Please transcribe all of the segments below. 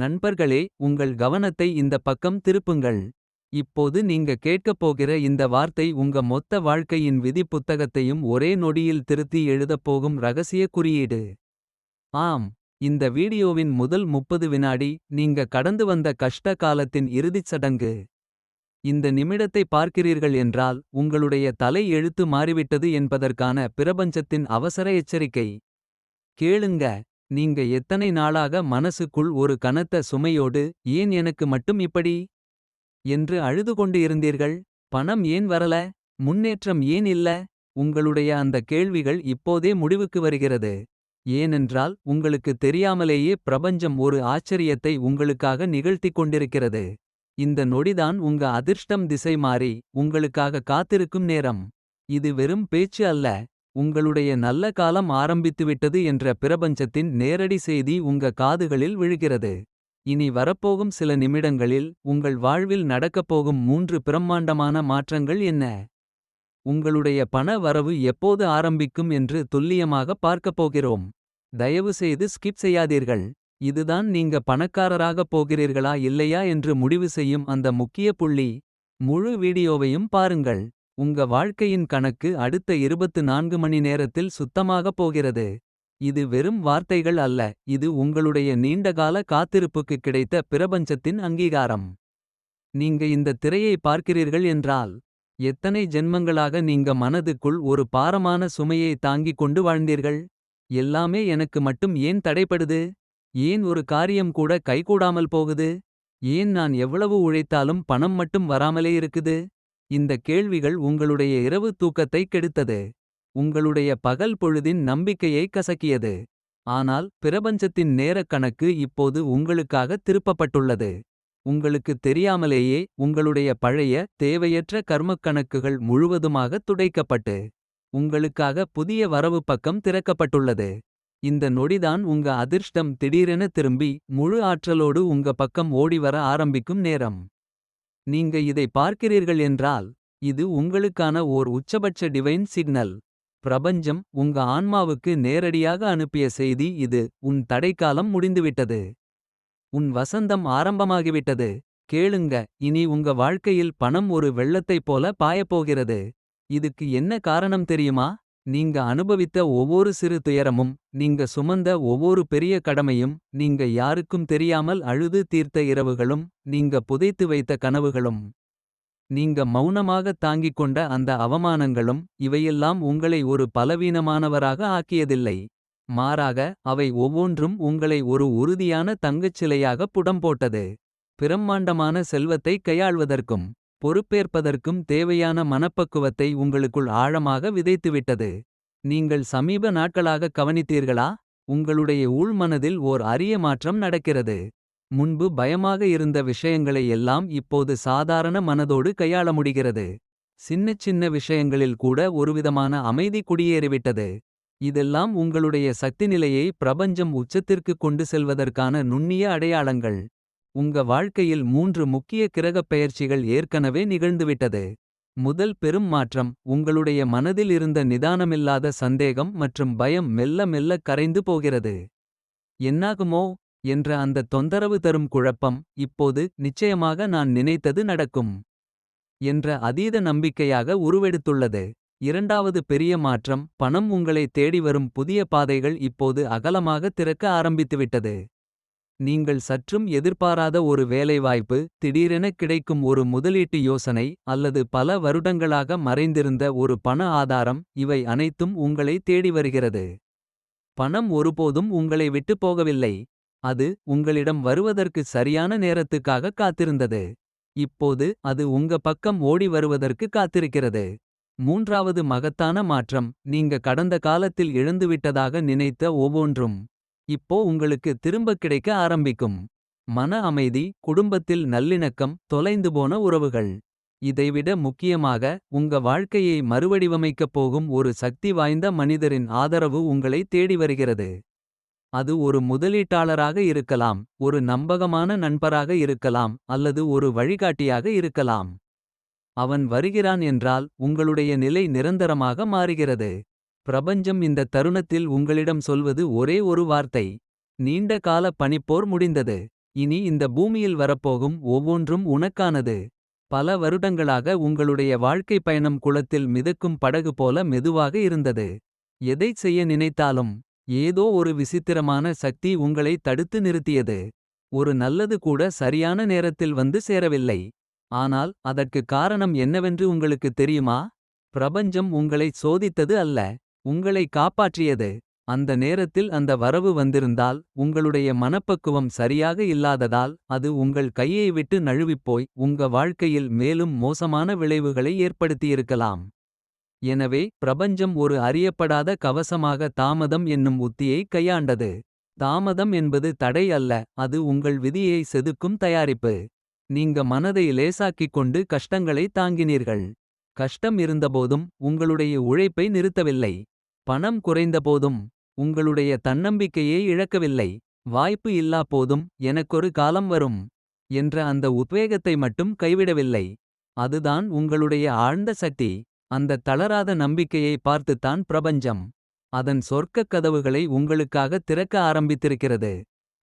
நண்பர்களே உங்கள் கவனத்தை இந்த பக்கம் திருப்புங்கள். இப்போது நீங்க கேட்கப் போகிற இந்த வார்த்தை உங்க மொத்த வாழ்க்கையின் விதி புத்தகத்தையும் ஒரே நொடியில் திருத்தி எழுதப் போகும் ரகசிய குறியீடு. ஆம் இந்த வீடியோவின் முதல் 30 வினாடி நீங்க கடந்து வந்த கஷ்ட காலத்தின் இறுதிச் சடங்கு. இந்த நிமிடத்தை பார்க்கிறீர்கள் என்றால் உங்களுடைய தலை எழுத்து மாறிவிட்டது என்பதற்கான பிரபஞ்சத்தின் அவசர எச்சரிக்கை. கேளுங்க நீங்க எத்தனை நாளாக மனசுக்குள் ஒரு கனத்த சுமையோடு ஏன் எனக்கு மட்டும் இப்படி. என்று அழுது கொண்டு இருந்தீர்கள் பணம் ஏன் வரல முன்னேற்றம் ஏன் இல்ல. உங்களுடைய அந்த கேள்விகள் இப்போதே முடிவுக்கு வருகிறது. ஏனென்றால் உங்களுக்கு தெரியாமலேயே பிரபஞ்சம் ஒரு ஆச்சரியத்தை உங்களுக்காக நிகழ்த்திக் கொண்டிருக்கிறது. இந்த நொடிதான் உங்க அதிர்ஷ்டம் திசை மாறி உங்களுக்காக காத்திருக்கும் நேரம். இது வெறும் பேச்சு அல்ல உங்களுடைய நல்ல காலம் ஆரம்பித்துவிட்டது என்ற பிரபஞ்சத்தின் நேரடி செய்தி உங்க காதுகளில் விழுகிறது. இனி வரப்போகும் சில நிமிடங்களில் உங்கள் வாழ்வில் நடக்கப்போகும் மூன்று பிரம்மாண்டமான மாற்றங்கள் என்ன. உங்களுடைய பண வரவு எப்போது ஆரம்பிக்கும் என்று துல்லியமாக பார்க்கப் போகிறோம். தயவுசெய்து ஸ்கிப் செய்யாதீர்கள். இதுதான் நீங்க பணக்காரராகப் போகிறீர்களா இல்லையா என்று முடிவு செய்யும் அந்த முக்கிய புள்ளி. முழு வீடியோவையும் பாருங்கள். உங்க வாழ்க்கையின் கணக்கு அடுத்த 24 மணி நேரத்தில் சுத்தமாகப் போகிறது. இது வெறும் வார்த்தைகள் அல்ல இது உங்களுடைய நீண்டகால காத்திருப்புக்கு கிடைத்த பிரபஞ்சத்தின் அங்கீகாரம். நீங்க இந்த திரையை பார்க்கிறீர்கள் என்றால். எத்தனை ஜென்மங்களாக நீங்க மனதுக்குள் ஒரு பாரமான சுமையை தாங்கிக் கொண்டு வாழ்ந்தீர்கள். எல்லாமே எனக்கு மட்டும் ஏன் தடைப்படுது. ஏன் ஒரு காரியம் கூட கைகூடாமல் போகுது. ஏன் நான் எவ்வளவு உழைத்தாலும் பணம் மட்டும் வராமலே இருக்குது. இந்த கேள்விகள் உங்களுடைய இரவு தூக்கத்தை கெடுத்தது. உங்களுடைய பகல் பொழுதின் நம்பிக்கையை கசக்கியது. ஆனால் பிரபஞ்சத்தின் நேரக் கணக்கு இப்போது உங்களுக்காக திருப்பப்பட்டுள்ளது. உங்களுக்கு தெரியாமலேயே உங்களுடைய பழைய தேவையற்ற கர்மக் கணக்குகள் முழுவதுமாக துடைக்கப்பட்டு. உங்களுக்காக புதிய வரவு பக்கம் திறக்கப்பட்டுள்ளது. இந்த நொடிதான் உங்க அதிர்ஷ்டம் திடீரென திரும்பி முழு ஆற்றலோடு உங்க பக்கம் ஓடிவர ஆரம்பிக்கும் நேரம். நீங்க இதை பார்க்கிறீர்கள் என்றால். இது உங்களுக்கான ஓர் உச்சபட்ச டிவைன் சிக்னல். பிரபஞ்சம் உங்க ஆன்மாவுக்கு நேரடியாக அனுப்பிய செய்தி இது உன் தடைக்காலம் முடிந்துவிட்டது. உன் வசந்தம் ஆரம்பமாகிவிட்டது. கேளுங்க இனி உங்க வாழ்க்கையில் பணம் ஒரு வெள்ளத்தைப் போல பாயப்போகிறது. இதுக்கு என்ன காரணம் தெரியுமா. நீங்க அனுபவித்த ஒவ்வொரு சிறு துயரமும். நீங்க சுமந்த ஒவ்வொரு பெரிய கடமையும். நீங்க யாருக்கும் தெரியாமல் அழுது தீர்த்த இரவுகளும். நீங்க புதைத்து வைத்த கனவுகளும். நீங்க மௌனமாக தாங்கிக் கொண்ட அந்த அவமானங்களும். இவையெல்லாம் உங்களை ஒரு பலவீனமானவராக ஆக்கியதில்லை. மாறாக அவை ஒவ்வொன்றும் உங்களை ஒரு உறுதியான தங்கச் சிலையாக புடம் போட்டது. பிரம்மாண்டமான செல்வத்தை கையாள்வதற்கும். பொறுப்பேற்பதற்கும் தேவையான மனப்பக்குவத்தை உங்களுக்குள் ஆழமாக விதைத்துவிட்டது. நீங்கள் சமீப நாட்களாக கவனித்தீர்களா. உங்களுடைய உள்மனதில் ஓர் அரிய மாற்றம் நடக்கிறது. முன்பு பயமாக இருந்த விஷயங்களை எல்லாம் இப்போது சாதாரண மனதோடு கையாள முடிகிறது. சின்னச் சின்ன விஷயங்களில் கூட ஒருவிதமான அமைதி குடியேறிவிட்டது. இதெல்லாம் உங்களுடைய சக்திநிலையை பிரபஞ்சம் உச்சத்திற்கு கொண்டு செல்வதற்கான நுண்ணிய அடையாளங்கள். உங்க வாழ்க்கையில் மூன்று முக்கிய கிரகப் பெயர்ச்சிகள் ஏற்கனவே நிகழ்ந்துவிட்டது. முதல் பெரும் மாற்றம் உங்களுடைய மனதில் இருந்த நிதானமில்லாத சந்தேகம் மற்றும் பயம் மெல்ல மெல்ல கரைந்து போகிறது. என்னாகுமோ என்ற அந்த தொந்தரவு தரும் குழப்பம் இப்போது நிச்சயமாக நான் நினைத்தது நடக்கும். என்ற அதீத நம்பிக்கையாக உருவெடுத்துள்ளது. இரண்டாவது பெரிய மாற்றம் பணம் உங்களை தேடி வரும் புதிய பாதைகள் இப்போது அகலமாக திறக்க ஆரம்பித்துவிட்டது. நீங்கள் சற்றும் எதிர்பாராத ஒரு வேலைவாய்ப்பு திடீரென கிடைக்கும் ஒரு முதலீட்டு யோசனை அல்லது பல வருடங்களாக மறைந்திருந்த ஒரு பண ஆதாரம் இவை அனைத்தும் உங்களை தேடி வருகிறது. பணம் ஒருபோதும் உங்களை விட்டுப் போகவில்லை. அது உங்களிடம் வருவதற்கு சரியான நேரத்துக்காக காத்திருந்தது. இப்போது அது உங்க பக்கம் ஓடி வருவதற்கு காத்திருக்கிறது. மூன்றாவது மகத்தான மாற்றம் நீங்க கடந்த காலத்தில் இழந்துவிட்டதாக நினைத்த ஒவ்வொன்றும். இப்போ உங்களுக்கு திரும்பக் கிடைக்க ஆரம்பிக்கும். மன அமைதி குடும்பத்தில் நல்லிணக்கம் தொலைந்து போன உறவுகள். இதைவிட முக்கியமாக உங்க வாழ்க்கையை மறுவடிவமைக்கப் போகும் ஒரு சக்தி வாய்ந்த மனிதரின் ஆதரவு உங்களை தேடி வருகிறது. அது ஒரு முதலீட்டாளராக இருக்கலாம் ஒரு நம்பகமான நண்பராக இருக்கலாம் அல்லது ஒரு வழிகாட்டியாக இருக்கலாம். அவன் வருகிறான் என்றால் உங்களுடைய நிலை நிரந்தரமாக மாறுகிறது. பிரபஞ்சம் இந்த தருணத்தில் உங்களிடம் சொல்வது ஒரே ஒரு வார்த்தை. நீண்ட கால பனிப்போர் முடிந்தது. இனி இந்த பூமியில் வரப்போகும் ஒவ்வொன்றும் உனக்கானது. பல வருடங்களாக உங்களுடைய வாழ்க்கை பயணம் குளத்தில் மிதக்கும் படகு போல மெதுவாக இருந்தது. எதைச் செய்ய நினைத்தாலும். ஏதோ ஒரு விசித்திரமான சக்தி உங்களை தடுத்து நிறுத்தியது. ஒரு நல்லது கூட சரியான நேரத்தில் வந்து சேரவில்லை. ஆனால் அதற்கு காரணம் என்னவென்று உங்களுக்கு தெரியுமா. பிரபஞ்சம் உங்களை சோதித்தது அல்ல. உங்களை காப்பாற்றியது. அந்த நேரத்தில் அந்த வரவு வந்திருந்தால். உங்களுடைய மனப்பக்குவம் சரியாக இல்லாததால். அது உங்கள் கையை விட்டு நழுவிப்போய். உங்க வாழ்க்கையில் மேலும் மோசமான விளைவுகளை ஏற்படுத்தியிருக்கலாம். எனவே பிரபஞ்சம் ஒரு அறியப்படாத கவசமாக தாமதம் என்னும் உத்தியை கையாண்டது. தாமதம் என்பது தடை அல்ல அது உங்கள் விதியை செதுக்கும் தயாரிப்பு. நீங்க மனதை லேசாக்கிக் கொண்டு கஷ்டங்களை தாங்கினீர்கள். கஷ்டம் இருந்தபோதும் உங்களுடைய உழைப்பை நிறுத்தவில்லை. பணம் குறைந்தபோதும் உங்களுடைய தன்னம்பிக்கையை இழக்கவில்லை. வாய்ப்பு இல்லா போதும் எனக்கொரு காலம் வரும். என்ற அந்த உத்வேகத்தை மட்டும் கைவிடவில்லை. அதுதான் உங்களுடைய ஆழ்ந்த சக்தி. அந்த தளராத நம்பிக்கையை பார்த்துத்தான் பிரபஞ்சம். அதன் சொர்க்கக் கதவுகளை உங்களுக்காக திறக்க ஆரம்பித்திருக்கிறது.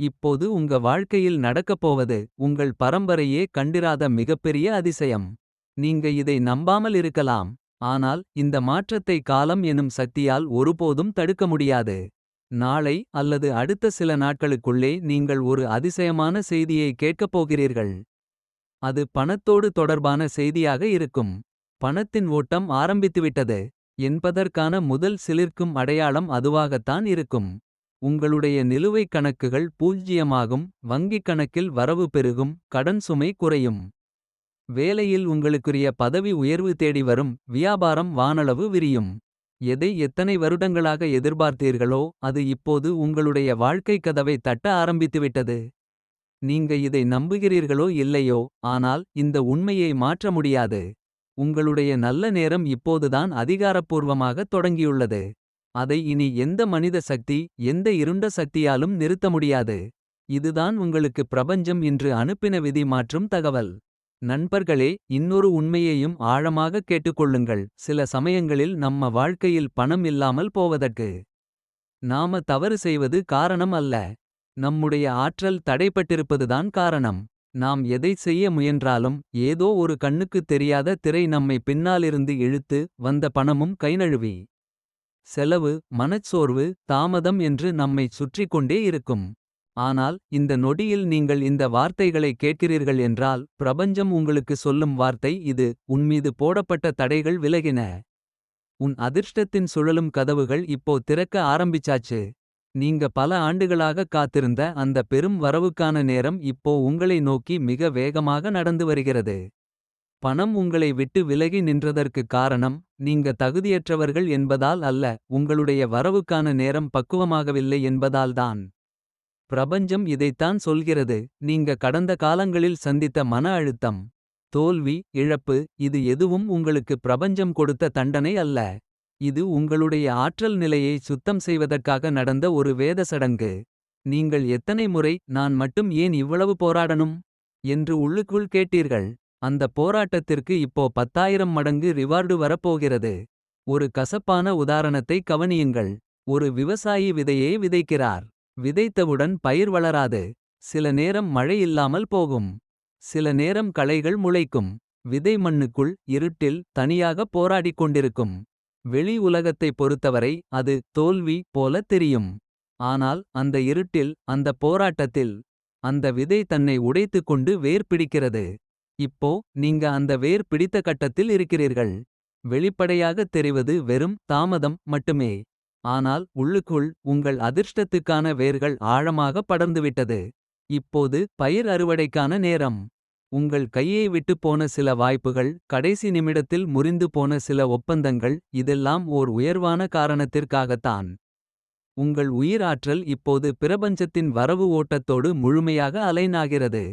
இப்போது உங்க வாழ்க்கையில் நடக்கப்போவது. உங்கள் பரம்பரையே கண்டிராத மிகப்பெரிய அதிசயம். நீங்க இதை நம்பாமல் இருக்கலாம். ஆனால் இந்த மாற்றத்தை காலம் எனும் சக்தியால் ஒருபோதும் தடுக்க முடியாது. நாளை அல்லது அடுத்த சில நாட்களுக்குள்ளே நீங்கள் ஒரு அதிசயமான செய்தியை கேட்கப் போகிறீர்கள். அது பணத்தோடு தொடர்பான செய்தியாக இருக்கும். பணத்தின் ஓட்டம் ஆரம்பித்துவிட்டது. என்பதற்கான முதல் சிலிர்க்கும் அடையாளம் அதுவாகத்தான் இருக்கும். உங்களுடைய நிலுவைக் கணக்குகள் பூஜ்ஜியமாகும். வங்கிக் கணக்கில் வரவு பெருகும் கடன் சுமை குறையும். வேலையில் உங்களுக்குரிய பதவி உயர்வு தேடி வரும். வியாபாரம் வானளவு விரியும். எதை எத்தனை வருடங்களாக எதிர்பார்த்தீர்களோ. அது இப்போது உங்களுடைய வாழ்க்கை கதவை தட்ட ஆரம்பித்துவிட்டது. நீங்க இதை நம்புகிறீர்களோ இல்லையோ ஆனால் இந்த உண்மையை மாற்ற முடியாது. உங்களுடைய நல்ல நேரம் இப்போதுதான் அதிகாரப்பூர்வமாக தொடங்கியுள்ளது. அதை இனி எந்த மனித சக்தி எந்த இருண்ட சக்தியாலும் நிறுத்த முடியாது. இதுதான் உங்களுக்கு பிரபஞ்சம் இன்று அனுப்பின விதி மாற்றும் தகவல். நண்பர்களே இன்னொரு உண்மையையும் ஆழமாக கேட்டுக்கொள்ளுங்கள். சில சமயங்களில் நம்ம வாழ்க்கையில் பணம் இல்லாமல் போவதற்கு. நாம தவறு செய்வது காரணம் அல்ல. நம்முடைய ஆற்றல் தடைப்பட்டிருப்பதுதான் காரணம். நாம் எதைச் செய்ய முயன்றாலும் ஏதோ ஒரு கண்ணுக்குத் தெரியாத திரை நம்மை பின்னாலிருந்து இழுத்து. வந்த பணமும் கைநழுவி. செலவு மனச்சோர்வு தாமதம் என்று நம்மைச் சுற்றிக்கொண்டே இருக்கும். ஆனால் இந்த நொடியில் நீங்கள் இந்த வார்த்தைகளை கேட்கிறீர்கள் என்றால். பிரபஞ்சம் உங்களுக்கு சொல்லும் வார்த்தை இது உன்மீது போடப்பட்ட தடைகள் விலகின. உன் அதிர்ஷ்டத்தின் சுழலும் கதவுகள் இப்போ திறக்க ஆரம்பிச்சாச்சு. நீங்க பல ஆண்டுகளாக காத்திருந்த அந்த பெரும் வரவுக்கான நேரம் இப்போ உங்களை நோக்கி மிக வேகமாக நடந்து வருகிறது. பணம் உங்களை விட்டு விலகி நின்றதற்கு காரணம். நீங்க தகுதியற்றவர்கள் என்பதால் அல்ல உங்களுடைய வரவுக்கான நேரம் பக்குவமாகவில்லை என்பதால்தான். பிரபஞ்சம் இதைத்தான் சொல்கிறது நீங்க கடந்த காலங்களில் சந்தித்த மன அழுத்தம். தோல்வி இழப்பு இது எதுவும் உங்களுக்கு பிரபஞ்சம் கொடுத்த தண்டனை அல்ல. இது உங்களுடைய ஆற்றல் நிலையை சுத்தம் செய்வதற்காக நடந்த ஒரு வேத சடங்கு. நீங்கள் எத்தனை முறை நான் மட்டும் ஏன் இவ்வளவு போராடணும். என்று உள்ளுக்குள் கேட்டீர்கள். அந்த போராட்டத்திற்கு இப்போ பத்தாயிரம் மடங்கு ரிவார்டு வரப்போகிறது. ஒரு கசப்பான உதாரணத்தை கவனியுங்கள். ஒரு விவசாயி விதையே விதைக்கிறார். விதைத்தவுடன் பயிர் வளராது. சில நேரம் மழை இல்லாமல் போகும். சில நேரம் களைகள் முளைக்கும். விதை மண்ணுக்குள் இருட்டில் தனியாக போராடிக் கொண்டிருக்கும். வெளி உலகத்தைப் பொறுத்தவரை அது தோல்வி போல தெரியும். ஆனால் அந்த இருட்டில் அந்த போராட்டத்தில். அந்த விதை தன்னை உடைத்துக் கொண்டு வேர் பிடிக்கிறது. இப்போ நீங்க அந்த வேர் பிடித்த கட்டத்தில் இருக்கிறீர்கள். வெளிப்படையாகத் தெரிவது வெறும் தாமதம் மட்டுமே. ஆனால் உள்ளுக்குள் உங்கள் அதிர்ஷ்டத்துக்கான வேர்கள் ஆழமாக படர்ந்துவிட்டது. இப்போது பயிர் அறுவடைக்கான நேரம். உங்கள் கையை விட்டுப் போன சில வாய்ப்புகள் கடைசி நிமிடத்தில் முறிந்து போன சில ஒப்பந்தங்கள் இதெல்லாம் ஓர் உயர்வான காரணத்திற்காகத்தான். உங்கள் உயிர் ஆற்றல் இப்போது பிரபஞ்சத்தின் வரவு ஓட்டத்தோடு முழுமையாக அலைனாகிறது.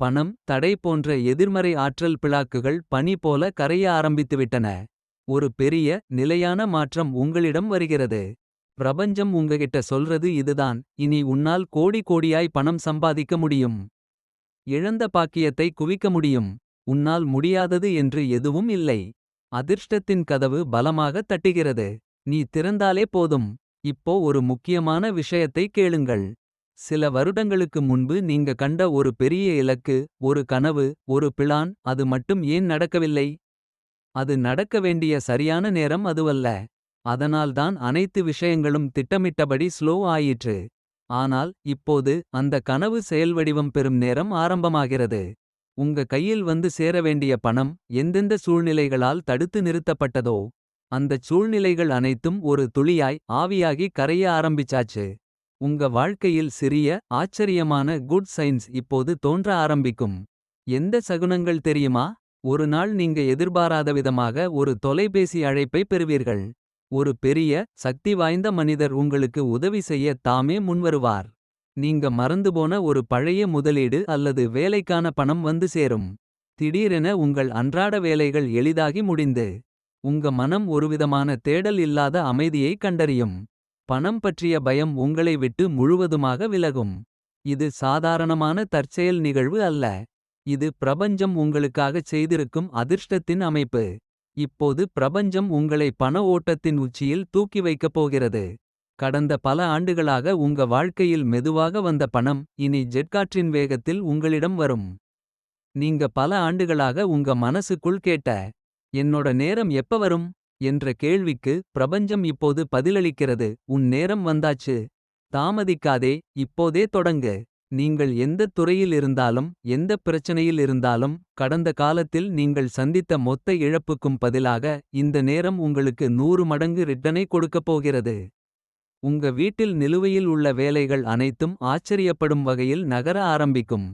பணம் தடை போன்ற எதிர்மறை ஆற்றல் பிளாக்குகள் பனி போல கரைய ஆரம்பித்துவிட்டன. ஒரு பெரிய நிலையான மாற்றம் உங்களிடம் வருகிறது. பிரபஞ்சம் உங்ககிட்ட சொல்றது இதுதான் இனி உன்னால் கோடி கோடியாய் பணம் சம்பாதிக்க முடியும். இழந்த பாக்கியத்தை குவிக்க முடியும். உன்னால் முடியாதது என்று எதுவும் இல்லை. அதிர்ஷ்டத்தின் கதவு பலமாக தட்டுகிறது. நீ திறந்தாலே போதும். இப்போ ஒரு முக்கியமான விஷயத்தை கேளுங்கள். சில வருடங்களுக்கு முன்பு நீங்க கண்ட ஒரு பெரிய இலக்கு ஒரு கனவு ஒரு பிளான் அது மட்டும் ஏன் நடக்கவில்லை. அது நடக்க வேண்டிய சரியான நேரம் அதுவல்ல. அதனால்தான் அனைத்து விஷயங்களும் திட்டமிட்டபடி ஸ்லோ ஆயிற்று. ஆனால் இப்போது அந்த கனவு செயல்வடிவம் பெறும் நேரம் ஆரம்பமாகிறது. உங்க கையில் வந்து சேர வேண்டிய பணம் எந்தெந்த சூழ்நிலைகளால் தடுத்து நிறுத்தப்பட்டதோ. அந்தச் சூழ்நிலைகள் அனைத்தும் ஒரு துளியாய் ஆவியாகி கரைய ஆரம்பிச்சாச்சு. உங்க வாழ்க்கையில் சிறிய ஆச்சரியமான குட் சைன்ஸ் இப்போது தோன்ற ஆரம்பிக்கும். எந்த சகுனங்கள் தெரியுமா ஒரு நாள் நீங்க எதிர்பாராத விதமாக ஒரு தொலைபேசி அழைப்பை பெறுவீர்கள். ஒரு பெரிய சக்தி வாய்ந்த மனிதர் உங்களுக்கு உதவி செய்ய தாமே முன்வருவார். நீங்க மறந்துபோன ஒரு பழைய முதலீடு அல்லது வேலைக்கான பணம் வந்து சேரும். திடீரென உங்கள் அன்றாட வேலைகள் எளிதாகி முடிந்து. உங்க மனம் ஒருவிதமான தேடல் இல்லாத அமைதியை கண்டறியும். பணம் பற்றிய பயம் உங்களை விட்டு முழுவதுமாக விலகும். இது சாதாரணமான தற்செயல் நிகழ்வு அல்ல. இது பிரபஞ்சம் உங்களுக்காகச் செய்திருக்கும் அதிர்ஷ்டத்தின் அமைப்பு. இப்போது பிரபஞ்சம் உங்களை பண ஓட்டத்தின் உச்சியில் தூக்கி வைக்கப் போகிறது. கடந்த பல ஆண்டுகளாக உங்க வாழ்க்கையில் மெதுவாக வந்த பணம் இனி ஜெட்காற்றின் வேகத்தில் உங்களிடம் வரும். நீங்க பல ஆண்டுகளாக உங்க மனசுக்குள் கேட்ட. என்னோட நேரம் எப்ப வரும் என்ற கேள்விக்கு பிரபஞ்சம் இப்போது பதிலளிக்கிறது. உன் நேரம் வந்தாச்சு. தாமதிக்காதே இப்போதே தொடங்கு. நீங்கள் எந்தத் துறையில் இருந்தாலும் எந்தப் பிரச்சனையில் இருந்தாலும். கடந்த காலத்தில் நீங்கள் சந்தித்த மொத்த இழப்புக்கும் பதிலாக. இந்த நேரம் உங்களுக்கு நூறு மடங்கு ரிட்டனை கொடுக்கப் போகிறது. உங்க வீட்டில் நிலுவையில் உள்ள வேலைகள் அனைத்தும் ஆச்சரியப்படும் வகையில் நகர ஆரம்பிக்கும்.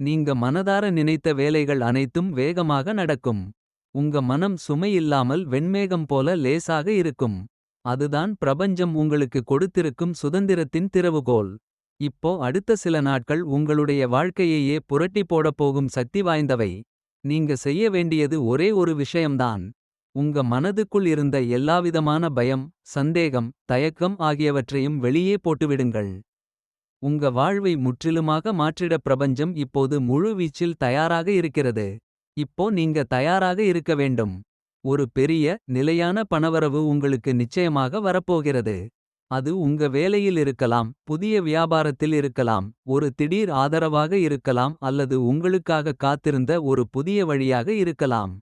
நீங்க மனதார நினைத்த வேலைகள் அனைத்தும் வேகமாக நடக்கும். உங்க மனம் சுமை இல்லாமல் வெண்மேகம் போல லேசாக இருக்கும். அதுதான் பிரபஞ்சம் உங்களுக்கு கொடுத்திருக்கும் சுதந்திரத்தின் திறவுகோல். இப்போ அடுத்த சில நாட்கள் உங்களுடைய வாழ்க்கையையே புரட்டி போடப் போகும் சக்தி வாய்ந்தவை. நீங்க செய்ய வேண்டியது ஒரே ஒரு விஷயம்தான். உங்க மனதுக்குள் இருந்த எல்லாவிதமான பயம் சந்தேகம் தயக்கம் ஆகியவற்றையும் வெளியே போட்டுவிடுங்கள். உங்க வாழ்வை முற்றிலுமாக மாற்றிட பிரபஞ்சம் இப்போது முழு வீச்சில் தயாராக இருக்கிறது. இப்போ நீங்க தயாராக இருக்க வேண்டும். ஒரு பெரிய நிலையான பணவரவு உங்களுக்கு நிச்சயமாக வரப்போகிறது. அது உங்க வேலையில் இருக்கலாம் புதிய வியாபாரத்தில் இருக்கலாம். ஒரு திடீர் ஆதரவாக இருக்கலாம் அல்லது உங்களுக்காக காத்திருந்த ஒரு புதிய வழியாக இருக்கலாம்.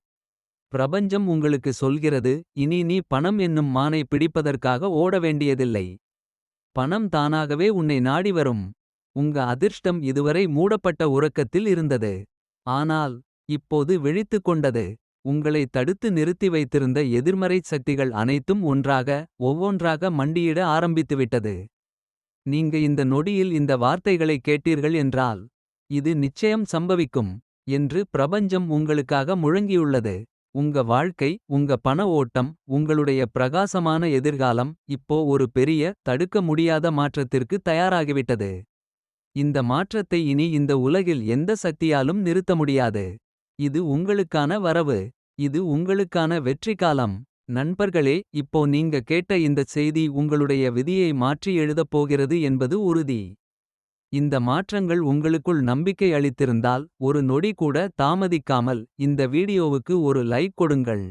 பிரபஞ்சம் உங்களுக்கு சொல்கிறது இனி நீ பணம் என்னும் மானை பிடிப்பதற்காக ஓட வேண்டியதில்லை. பணம் தானாகவே உன்னை நாடி வரும். உங்க அதிர்ஷ்டம் இதுவரை மூடப்பட்ட உறக்கத்தில் இருந்தது. ஆனால் இப்போது விழித்துக் கொண்டது. உங்களை தடுத்து நிறுத்தி வைத்திருந்த எதிர்மறைச் சக்திகள் அனைத்தும் ஒன்றாக ஒவ்வொன்றாக மண்டியிட ஆரம்பித்துவிட்டது. நீங்க இந்த நொடியில் இந்த வார்த்தைகளை கேட்டீர்கள் என்றால். இது நிச்சயம் சம்பவிக்கும் என்று பிரபஞ்சம் உங்களுக்காக முழங்கியுள்ளது. உங்க வாழ்க்கை உங்க பண ஓட்டம் உங்களுடைய பிரகாசமான எதிர்காலம். இப்போ ஒரு பெரிய தடுக்க முடியாத மாற்றத்திற்கு தயாராகிவிட்டது. இந்த மாற்றத்தை இனி இந்த உலகில் எந்த சக்தியாலும் நிறுத்த முடியாது. இது உங்களுக்கான வரவு. இது உங்களுக்கான வெற்றி காலம். நண்பர்களே இப்போ நீங்க கேட்ட இந்தச் செய்தி உங்களுடைய விதியை மாற்றி எழுதப் போகிறது என்பது உறுதி. இந்த மாற்றங்கள் உங்களுக்குள் நம்பிக்கை அளித்திருந்தால் ஒரு நொடி கூட தாமதிக்காமல் இந்த வீடியோவுக்கு ஒரு லைக் கொடுங்கள்.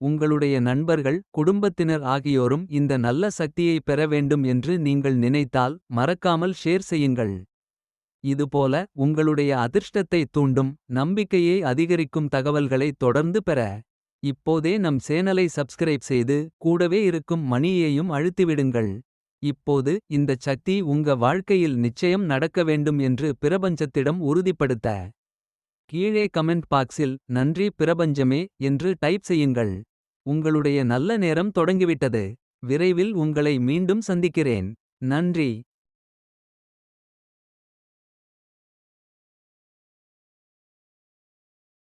உங்களுடைய நண்பர்கள் குடும்பத்தினர் ஆகியோரும் இந்த நல்ல சக்தியை பெற வேண்டும் என்று நீங்கள் நினைத்தால் மறக்காமல் ஷேர் செய்யுங்கள். இதுபோல உங்களுடைய அதிர்ஷ்டத்தை தூண்டும் நம்பிக்கையை அதிகரிக்கும் தகவல்களை தொடர்ந்து பெற. இப்போதே நம் சேனலை சப்ஸ்கிரைப் செய்து கூடவே இருக்கும் மணியையும் அழுத்திவிடுங்கள். இப்போது இந்தச் சக்தி உங்க வாழ்க்கையில் நிச்சயம் நடக்க வேண்டும் என்று பிரபஞ்சத்திடம் உறுதிப்படுத்த. கீழே கமெண்ட் பாக்ஸில் நன்றி பிரபஞ்சமே என்று டைப் செய்யுங்கள். உங்களுடைய நல்ல நேரம் தொடங்கிவிட்டது. விரைவில் உங்களை மீண்டும் சந்திக்கிறேன். நன்றி.